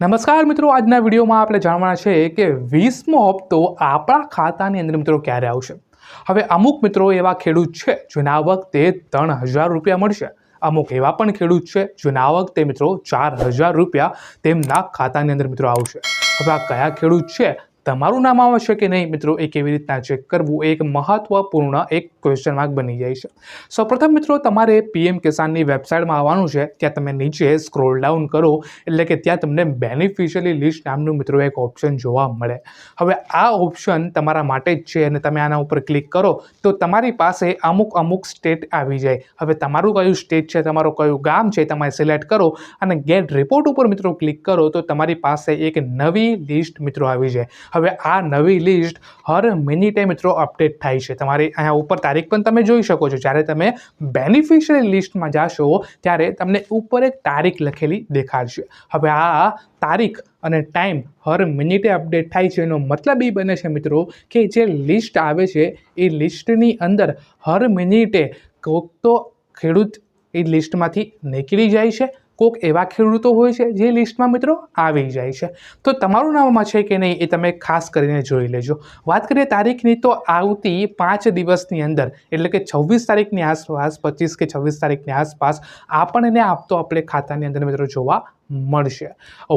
નમસ્કાર મિત્રો, આજના વિડીયોમાં આપણે જાણવાના છે કે વીસમો હપ્તો આપણા ખાતાની અંદર મિત્રો ક્યારે આવશે? હવે અમુક મિત્રો એવા ખેડૂત છે જેના વખતે ત્રણ હજાર રૂપિયા મળશે. અમુક એવા પણ ખેડૂત છે જેના વખતે મિત્રો ચાર હજાર રૂપિયા તેમના ખાતાની અંદર મિત્રો આવશે. હવે આ કયા ખેડૂત છે? તમારું નામ આવશે કે નહીં મિત્રો એ કેવી રીતના ચેક કરવું એ એક મહત્વપૂર્ણ એક ક્વેશ્ચન માર્ક બની જાય છે. સૌપ્રથમ મિત્રો તમારે પીએમ કિસાનની વેબસાઇટમાં આવવાનું છે, ત્યાં તમે નીચે સ્ક્રોલ ડાઉન કરો, એટલે કે ત્યાં તમને બેનિફિશિયલી લિસ્ટ નામનું મિત્રો એક ઓપ્શન જોવા મળે. હવે આ ઓપ્શન તમારા માટે જ છે અને તમે આના ઉપર ક્લિક કરો, તો તમારી પાસે અમુક અમુક સ્ટેટ આવી જાય. હવે તમારું કયું સ્ટેટ છે, તમારું કયું ગામ છે, તમારે સિલેક્ટ કરો અને ગેટ રિપોર્ટ ઉપર મિત્રો ક્લિક કરો, તો તમારી પાસે એક નવી લિસ્ટ મિત્રો આવી જાય. હવે આ નવી લિસ્ટ હર મિનિટે મિત્રો અપડેટ થાય છે. તમારી અહીંયા ઉપર તારીખ પણ તમે જોઈ શકો છો. જ્યારે તમે બેનિફિશિયરી લિસ્ટમાં જાશો, ત્યારે તમને ઉપર એક તારીખ લખેલી દેખાડશે. હવે આ તારીખ અને ટાઈમ હર મિનિટે અપડેટ થાય છે. એનો મતલબ એ બને છે મિત્રો કે જે લિસ્ટ આવે છે, એ લિસ્ટની અંદર હર મિનિટે કોક તો ખેડૂત એ લિસ્ટમાંથી નીકળી જાય છે કોઈક એવા ખેડૂતો હોય છે જે લિસ્ટમાં મિત્રો આવી જાય છે. તો તમારું નામમાં છે કે નહીં એ તમે ખાસ કરીને જોઈ લેજો. વાત કરીએ તારીખની તો આવતી પાંચ દિવસની અંદર, એટલે કે છવ્વીસ તારીખની આસપાસ, પચીસ કે છવ્વીસ તારીખની આસપાસ આપણને આપતો આપણે ખાતાની અંદર મિત્રો જોવા મળશે.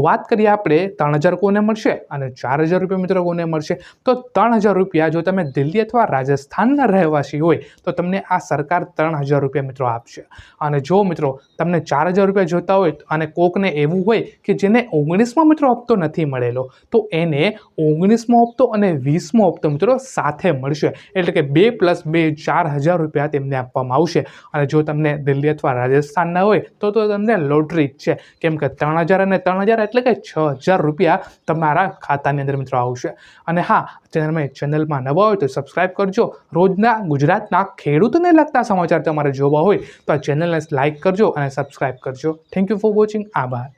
વાત કરીએ આપણે ત્રણ હજાર કોને મળશે અને ચાર હજાર રૂપિયા મિત્રો કોને મળશે? તો ત્રણ હજાર રૂપિયા જો તમે દિલ્હી અથવા રાજસ્થાનના રહેવાસી હોય, તો તમને આ સરકાર ત્રણ હજાર રૂપિયા મિત્રો આપશે. અને જો મિત્રો તમને ચાર હજાર રૂપિયા જોતા હોય અને કોકને એવું હોય કે જેને ઓગણીસમો મિત્રો હપ્તો નથી મળેલો, તો એને ઓગણીસમો હપ્તો અને વીસમો હપ્તો મિત્રો સાથે મળશે. એટલે કે બે પ્લસ બે ચાર હજાર રૂપિયા તેમને આપવામાં આવશે. અને જો તમને દિલ્હી અથવા રાજસ્થાનના હોય તો તો તમને લોટરી જ છે. કેમ કે ત્રણ હજાર અને ત્રણ હજાર એટલે કે છ હજાર રૂપિયા તમારા ખાતાની અંદર મિત્રો આવશે. અને હા તમે ચેનલમાં નવા હોય તો સબસ્ક્રાઇબ કરજો. રોજના ગુજરાતના ખેડૂતોને લગતા સમાચાર તમારે જોવા હોય તો આ ચેનલને લાઇક કરજો અને સબસ્ક્રાઇબ કરજો. Thank Thank you for watching. Abar.